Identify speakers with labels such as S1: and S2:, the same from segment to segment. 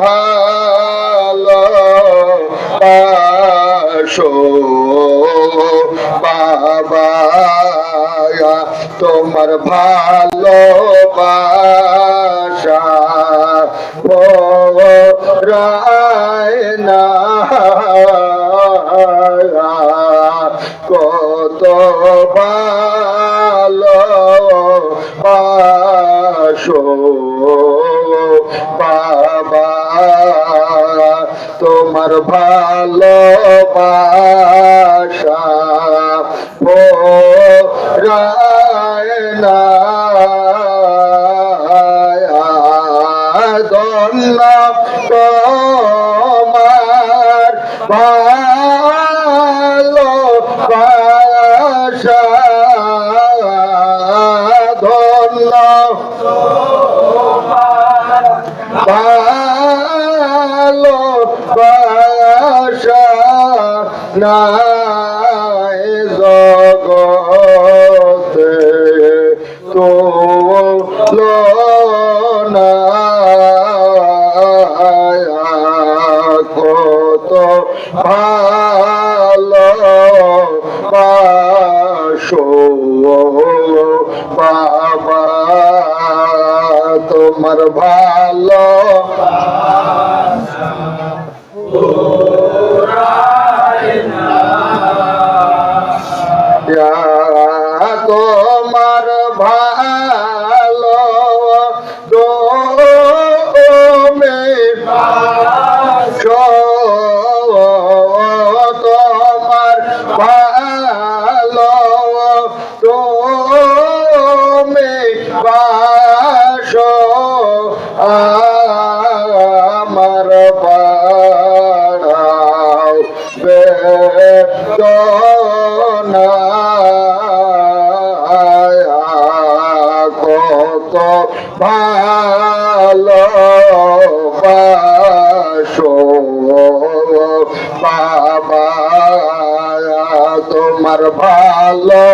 S1: ভালো পাশো বাবা তোমার ভালো বাসা রায় না কত ভালো পাশো বাবা। তোমার ভালো বাসা ও রায় বাবা তোমার ভালো ভালো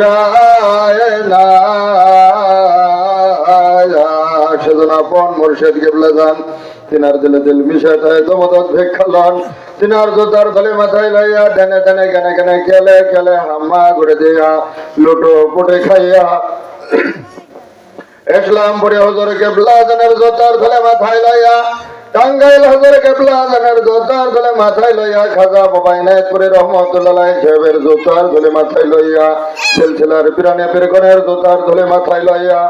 S1: রায় না সেদিন আপন মুর্শেদ গেবলে যান। মাথায় লইয়া কেনে কেনে খেলে খেলে হাম্মা করে দিয়া লুটো পুটে খাইয়া। ইসলাম পরে হজর কেবলা জানের জোতার ধলে মাথায় লইয়া টাঙ্গাইল হজর কেবলা জানের জোতার ধলে মাথায় লইয়া খাজা বাবাই নায়তপুরে রহমতুল্লাহ সাহেবের জোতার ধলে মাথায় লইয়া সিলসিলার পিরানে পিরকনের জোতার ধলে মাথায় লইয়া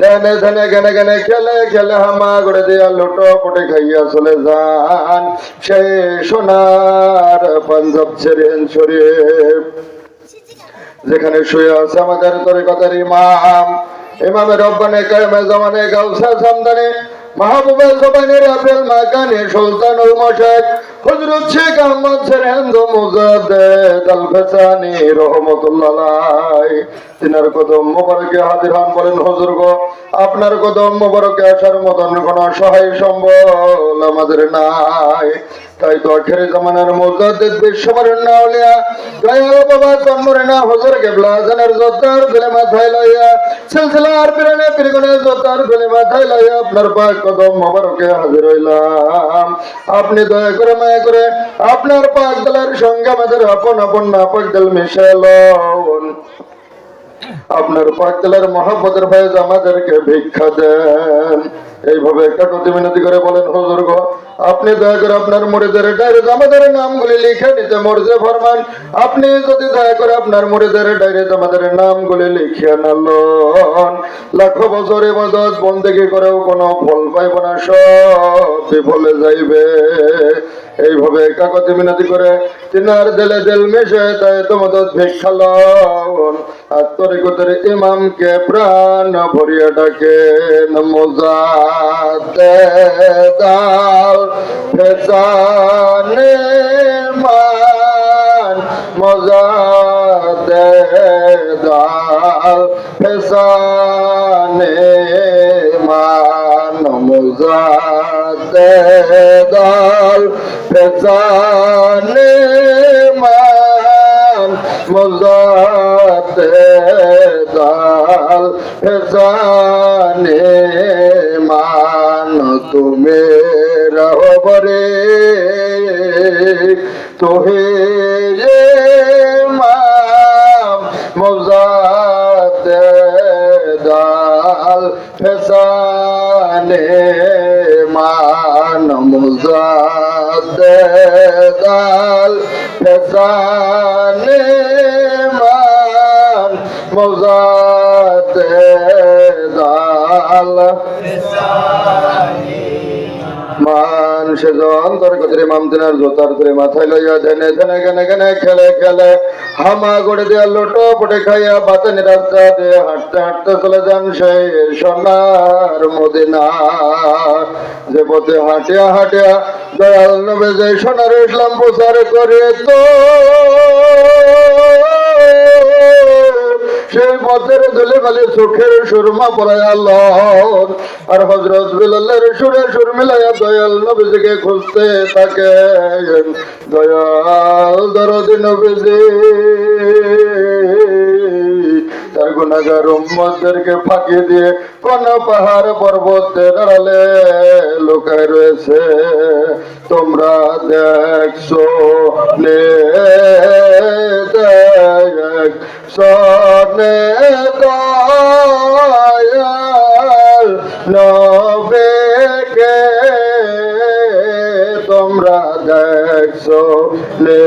S1: দেনে ধনে গেনে গেনে খেলে খেলে হামা করে দিয়া লুটো পুটে খাইয়া চলে যান। সেই সোনার পাঞ্জাব ছেড়েন শরীফ, যেখানে শুয়ে আছে আমাদের তরিকতের ইমাম। ইমামের রব্বানে কায়মে জামানে গাউসা সামদানে মাহবুবে জবানে রাফেল মাকানে সুলতানুল মশাক হযরত শেখ আহমদ সেরেন্দ্র মুজাদ্দেদ আল ফেসানি রহমতুল্লাহ তিনার কদম মোবারকে হাজির হন বলেন হুজুর গো। আপনার কদম মোবারকে আসার মতন কোন সহায় সম্বল আমাদের নাই। তাই তো আখেরি জামানার মুজাদ্দিদ বিশ্বমারের না হলিয়া, দয়াল বাবা তন্মরে না হুজুর কেবলা জানের জোতার দিলে মাথায় লইয়া, সিলসিলার পিরানে পিরগনে জোতার দিলে মাথায় লইয়া আপনার পাক কদম মোবারকে হাজির হইলাম। আপনি দয়া করে মায়া করে আপনার পাক দলের সঙ্গে আমাদের আপন আপন নাপাক দল মিশালন আপনার পাকলার মহাপদের ভাই আমাদেরকে ভিক্ষা দেন। এইভাবে কাকতি মিনতি করে বলেন, হুজুর গো, আপনি দয়া করে আপনার মুড়িদের ডাইরে আমাদের নামগুলি লিখে নিতে মরজে ফরমান। আপনি যদি দয়া করে আপনার মুড়িদের ডাইরে আমাদের নামগুলি লিখিয়ে নালন লাখো বছর এবাদত বন্দেগি করেও কোনো ফল পাইব না, সব বিফলে যাইবে। এইভাবে কাকতি মিনতি করে তিনার দেলে দেল মিশে তাই তোমাদের ভিক্ষা লন। আর তরিকতের ইমামকে প্রাণ ভরিয়া ডাকে মোজাতে দাল ফেসানে মান মোজাতে দাল ফেসানে মান মোজাতে দাল ফেসানে মান মোজাতে দাল ফেসানে মান তুমি রহবরে, তোহে যে মোজাতে দাল ফেসানে মান মোজাতে দাল ফেসানে মান সেজন তোর কতরে মামদিনার জোতার করে মাথায় লইয়া ধেনে ধেনে গেনে গেনে খেলে খেলে, হামা গড়ে দেয়া লোটো পটে খাইয়া বাতানি রাস্তা দিয়ে হাঁটতে হাঁটতে চলে যান সেই সোনার মদিনা। যে পথে হাঁটিয়া হাঁটিয়া দয়াল নবে যে সোনার ইসলাম প্রচার করে তো সেই পথের দলে বলে চোখের সুরমা পড়ায় আল্লাহ আর হজরত বিলালের সুরে সুর মিলাইয়া দয়াল নবীজিকে খুঁজতে থাকে দয়াল দরদি নবীজি। তার গুণাগার উম্মতদেরকে ফাঁকি দিয়ে কোন পাহাড় পর্বতের আড়ালে লুকায় রয়েছে। তোমরা দেখছ, নে সনে দয়াল নবেকে তোমরা দেখছ লে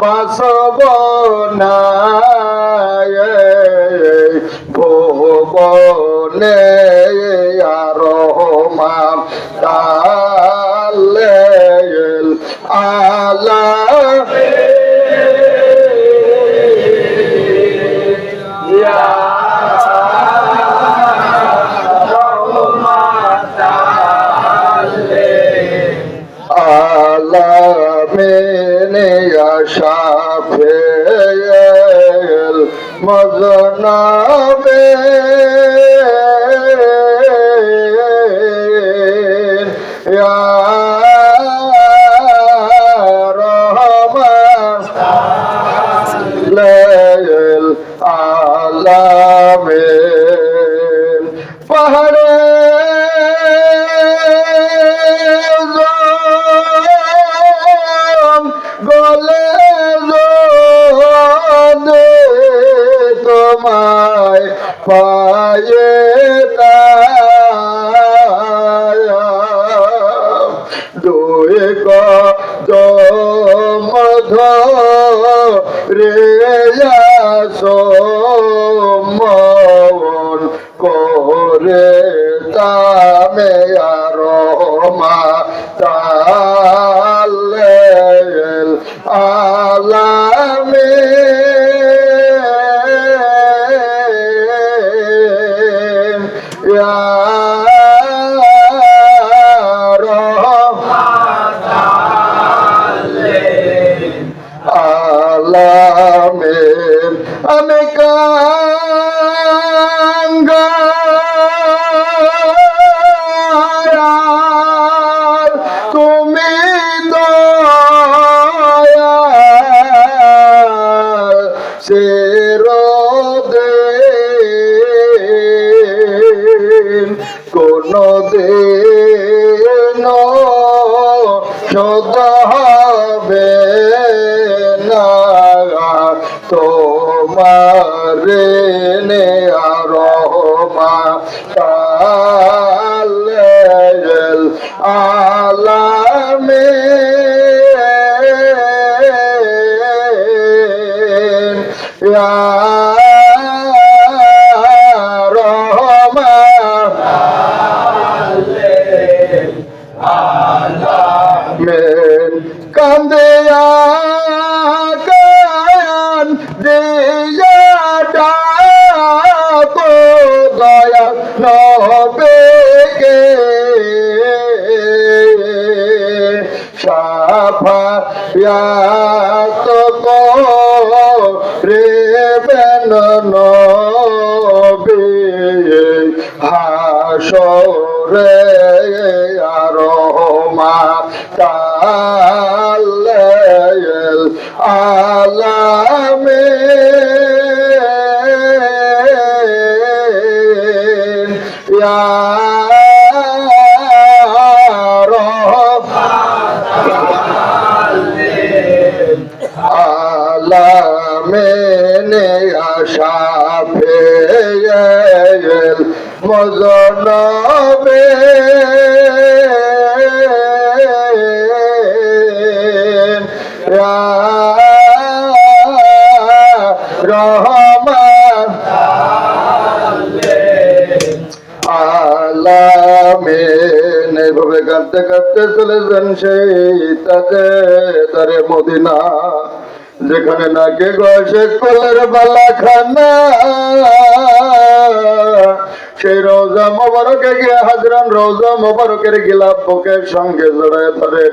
S1: পাশব না মজনাবে মন করে তামে আর মা চলেছেন সেই তাতে তারে মদিনা, যেখানে নাকি গসে কলের বালা খানা সেই রোজা মোবারকে গিয়ে হাজরান, রোজা মোবারকের গিলাপ বুকের সঙ্গে জড়ায় ধরেন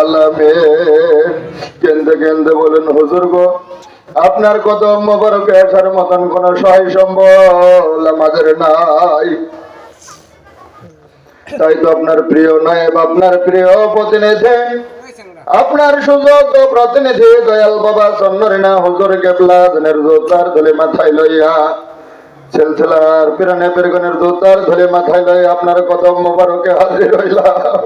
S1: আলামিন কেন্দ্রে কেন্দ্রে বলেন, হুজুর গো, আপনার কদম মোবারকে আসার মতন কোন সহায় সম্বল আমাদের নাই। তাই তো আপনার প্রিয় নায়েব, আপনার প্রিয় প্রতিনিধি, আপনার সুযোগ প্রতিনিধি, দয়াল বাবা চন্নরিনা হুজুর কেবলা জোতার ধলে মাথায় লইয়া সিলসিলার পিরানে পেরগনের দোতার ধরে মাথায় লয়ে আপনার কদম মোবারকে হাজির হইলাম।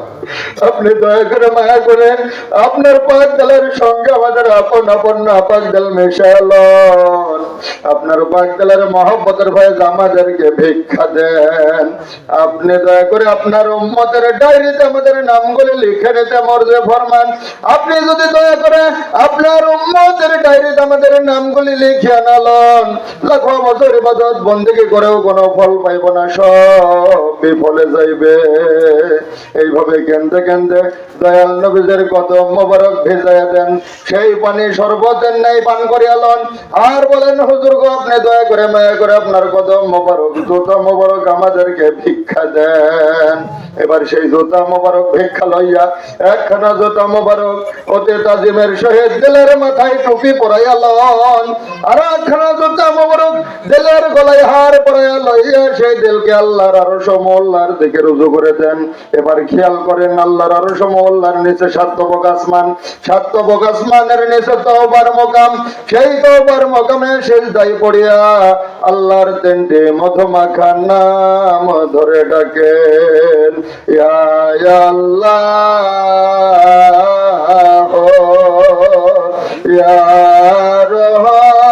S1: আপনি দয়া করে মায়া করেন, আপনার পাক দলের সঙ্গে আমাদের আপন আপন পাক দল মেশালন আপনার পাক মহব্বতের ভয়ে আমাদেরকে ভিক্ষা দেন। আপনি দয়া করে আপনার উম্মতের ডায়েরিতে আমাদের নামগুলি লিখে নিতে মর্জে ফরমান। আপনি যদি দয়া করে আপনার উম্মতের ডায়েরিতে আমাদের নামগুলি লিখে আনালন লাখো বছর ইবাদত বন্দিকে করেও কোনো ফল পাইব না, সব বিফলে যাইবে। এইভাবে কেন্দ্রে কেন্দ্রে দয়াল নবীদের কদম মোবারক ভেজাইয়া দেন। সেই পানি শরবতের নাই পান করিয়ালন আর বলেন, হুজুর আপনি দয়া করে মায়া করে আপনার কদম মোবারক মোবারক আমাদেরকে ভিক্ষা দেন। এবার সেই মোবারক ভিক্ষা লইয়া একখানা মোবারক অতি তাজিমের দিলের মাথায় টুপি পরাইয়া লন। আর একখানা মোবারক গলায় হার পরাইয়া লইয়া সেই দিলকে আল্লাহর আরও সমল্লার দিকে রুজু করে দেন। এবার খেয়াল করেন আল্লাহর আরও সমল্লার নিচে সাতবক আসমান। সাতবক আসমানের নিচে তওবার মোকাম। সেই তওবার মোকামে শেষ দাই পড়িয়া আল্লাহর তিনটি মধুমাখার নাম ধরে ডাকেন ইয়া আল্লাহ ইয়া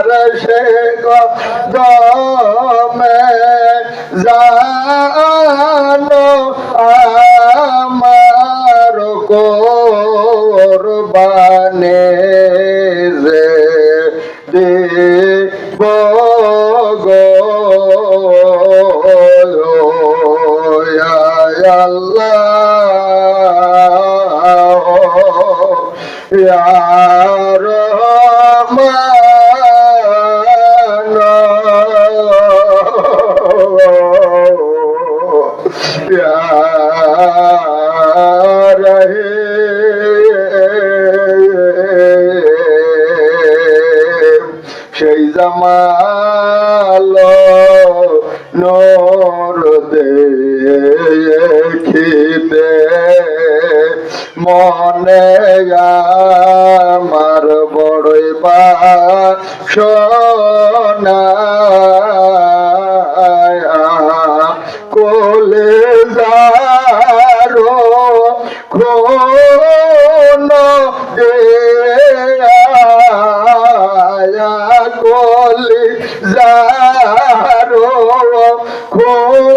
S1: আরশ কদমে যা uh,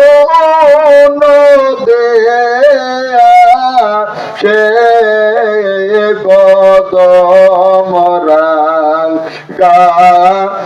S1: কোন সে কদমরা গো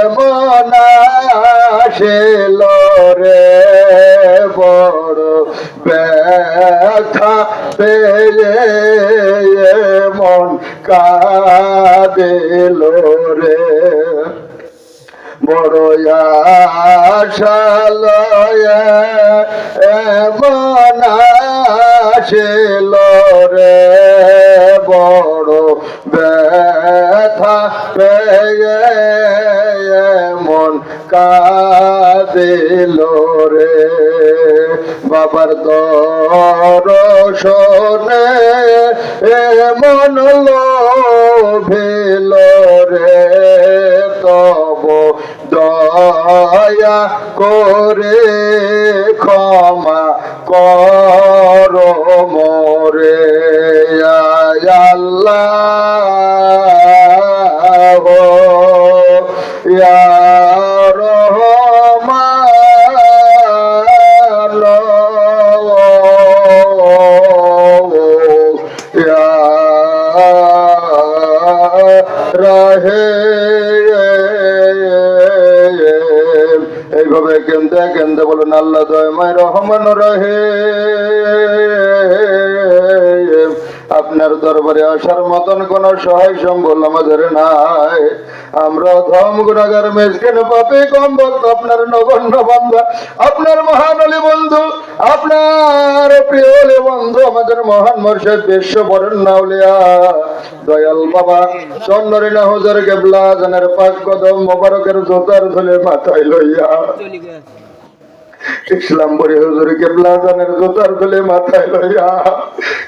S1: এমন আসিল রে, বড় ব্যথা পেয়ে মন কাঁদিল রে। বড় আশালয় এমন আসিল রে, বড় ব্যথা কাঁদিল রে বাবার দর্শনে এমন লোভিল রে তব দয়া করে ক্ষমা কর মোরে। আল্লাহ। কেন্দে কেন্দে বলুন, আল্লাহ দয়মায়, রহমান রহে আপনার দরবারে আসার মতন কোন সহায় সম্বল আমাদের নাই। আমরা ধম গুণাগার মেজকেন পাপে কম ভক্ত আপনার নগণ্য বান্ধা আপনার মহান অলি বন্ধু, আপনার প্রিয় অলি বন্ধু, আমাদের মহান মর্ষদ বিশ্ব বরেন নাউলিয়া দয়াল বাবা চন্দ্রিনা হুজুর কেবলা, জানের পাক কদম মোবারকের জোতার ধুলে মাথায় লইয়া। ইসলাম বরি হুজুর কেবলা জানের জোতার ধুলে মাথায় লইয়া।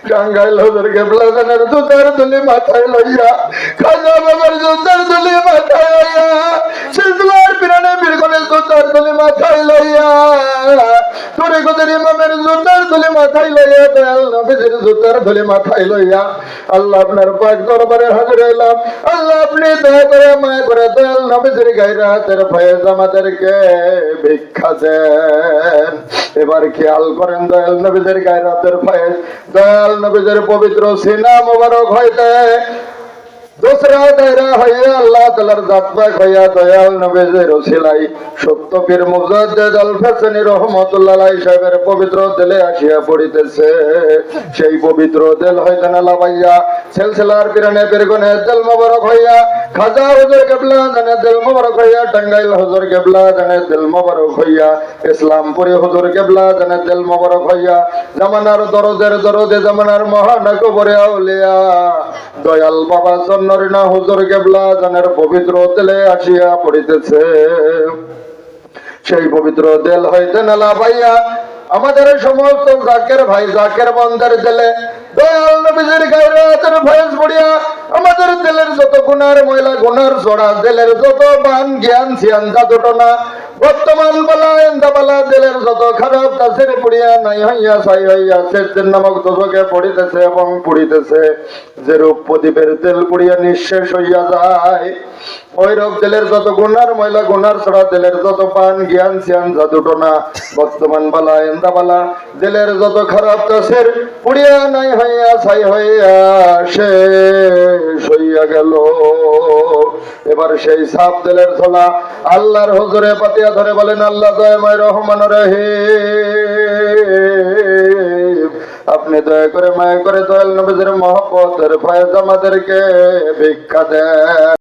S1: টাঙ্গাইল হুজুর কেবলা জানের জোতার ধুলে মাথায় লইয়া। খাজা বাবার জোতার মাথায় লইয়া নবীজির জুতার মাথায় লইয়া, আল্লাহ আপনার পাক দরবারে হাজির হইলাম। আল্লাহ আপনি দয়া করে মায়া করে নবীজির ফয়েজ আমাদেরকে ভিক্ষা দেন। এবার খেয়াল করেন দয়াল নবীদের গায়ের হাতের ফয়েজ দয়াল নবীদের পবিত্র সিনা মোবারক হইতে দোসরা দায়রা হইয়া আল্লাহ তালার হইয়া দয়াল নবীজের ওসিলাই সত্য পীর মুজাদ্দেদ আল ফাসানি সাহেবের পবিত্র দিলে আসিয়া পড়িতেছে। সেই পবিত্র দেল লাভাইয়া সেলসেলার পিরানে পীরগনে দেল মোবারক হইয়া খাজা হুজুর কেবলা জানে দিল মোবারক হইয়া, টাঙ্গাইল হুজুর কেবলা জানে দিল মোবারক হইয়া, ইসলামপুরে হুজুর কেবলা জানে দিল মোবারক হইয়া, জামানার দরদের দরদে জামানার মহান কবরে আউলিয়া, দয়াল বাবা চন্নরিনা হুজুর কেবলা জানের পবিত্র তেলে আসিয়া পড়িতেছে। সেই পবিত্র তেল হইতে নালা পাইয়া আমাদের সমস্ত জাকের ভাই, জাকের বন্ধের দিলে দয়াল নবীজির ভয়েস পড়িয়া আমাদের দিলের যত গুনার ময়লা, গুনার ছড়া দিলের যত বান, জ্ঞান জাদুটনা, বর্তমান বলা খারাপ পুড়িয়া নাই হইয়া হইয়া নামক দোষকে পড়িতেছে এবং পুড়িতেছে। যে রূপ প্রদীপের তেল পুড়িয়া নিঃশেষ হইয়া যায় ওই রূপ যত গুনার ময়লা গুনার ছড়া যত পান, জ্ঞান সিয়ান বর্তমান বালা যত খারাপ পুড়িয়া নাই হইয়া হইয়া শেষ হইয়া গেল। এবার সেই সাপ দিলের ছোলা আল্লাহর হুজুরে পাতিয়া ধরে বলেন, আল্লাহ রহমান রহিম। আপনি দয়া করে মায়া করে দয়াল নবীদের মহব্বতের ফয়েজ আমাদেরকে ভিক্ষা দেন।